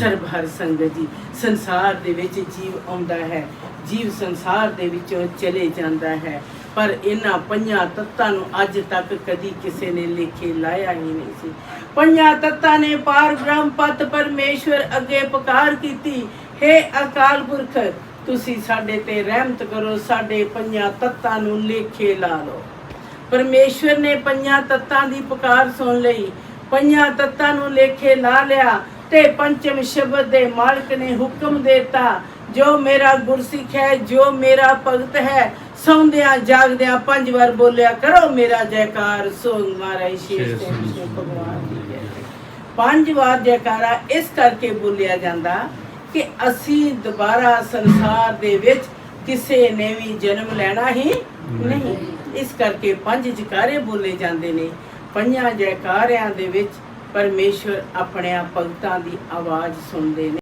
ਸਰਬ ਹਰ ਸੰਗਤ ਜੀ, ਸੰਸਾਰ ਦੇ ਵਿੱਚ ਜੀਵ ਆਉਂਦਾ ਹੈ। ਜੀਵ ਸੰਸਾਰ ਦੇ ਵਿੱਚੋਂ ਚਲੇ ਜਾਂਦਾ ਹੈ। ਪਰ ਇਹਨਾਂ ਪੰਜਾਂ ਤੱਤਾਂ ਨੂੰ ਅੱਜ ਤੱਕ ਕਦੀ ਕਿਸੇ ਨੇ ਲੇਖੇ ਲਾਇਆ ਹੀ ਨਹੀਂ ਸੀ। ਪੰਜਾਂ ਤੱਤਾਂ ਨੇ ਪਾਰ ਬ੍ਰਹਮ ਪਤ ਪਰਮੇਸ਼ਵਰ ਅੱਗੇ ਪੁਕਾਰ ਕੀਤੀ। हे ਅਕਾਲ ਪੁਰਖ, ਤੁਸੀਂ ਸਾਡੇ ਤੇ ਰਹਿਮਤ ਕਰੋ, ਸਾਡੇ ਪੰਜਾਂ ਤੱਤਾਂ ਨੂੰ ਲੇਖੇ ਲਾ ਲਓ। ਪਰਮੇਸ਼ਵਰ ਨੇ ਪੰਜਾਂ ਤੱਤਾਂ ਦੀ ਪੁਕਾਰ ਸੁਣ ਲਈ। ਪੰਜਾਂ ਤੱਤਾਂ ਨੂੰ ਲੇਖੇ ਲਾ ਲਿਆ। ਤੇ ਪੰਚਮ ਸ਼ਬਦ ਦੇ ਮਾਲਕ ਨੇ ਹੁਕਮ ਦਿੱਤਾ ਜੋ ਮੇਰਾ ਗੁਰਸਿੱਖ ਹੈ ਜੋ ਮੇਰਾ ਭਗਤ ਹੈ ਸੌਂਦਿਆਂ ਜਾਗਦਿਆਂ ਪੰਜ ਵਾਰ ਬੋਲਿਆ ਕਰੋ ਮੇਰਾ ਜੈਕਾਰ ਸੋਂਗ ਮਹਾਰਾਜ ਸ਼ੇਸ਼ ਤੇ ਵਿਸ਼ਨੂੰ ਭਗਵਾਨ ਦੀ। ਜੈ ਪੰਜ ਵਾਰ ਜੈਕਾਰਾ ਇਸ ਕਰਕੇ ਬੋਲਿਆ ਜਾਂਦਾ ਕਿ ਅਸੀਂ ਦੁਬਾਰਾ ਸੰਸਾਰ ਦੇ ਵਿੱਚ ਕਿਸੇ ਨੇ ਵੀ ਜਨਮ ਲੈਣਾ ਹੀ ਨਹੀਂ। ਇਸ ਕਰਕੇ ਪੰਜ ਜਕਾਰੇ ਬੋਲੇ ਜਾਂਦੇ ਨੇ। ਪੰਜਾਂ ਜੈਕਾਰਿਆਂ ਦੇ ਵਿੱਚ ਪਰਮੇਸ਼ਵਰ ਆਪਣੇ ਭਗਤਾਂ ਦੀ ਆਵਾਜ਼ ਸੁਣਦੇ ਨੇ।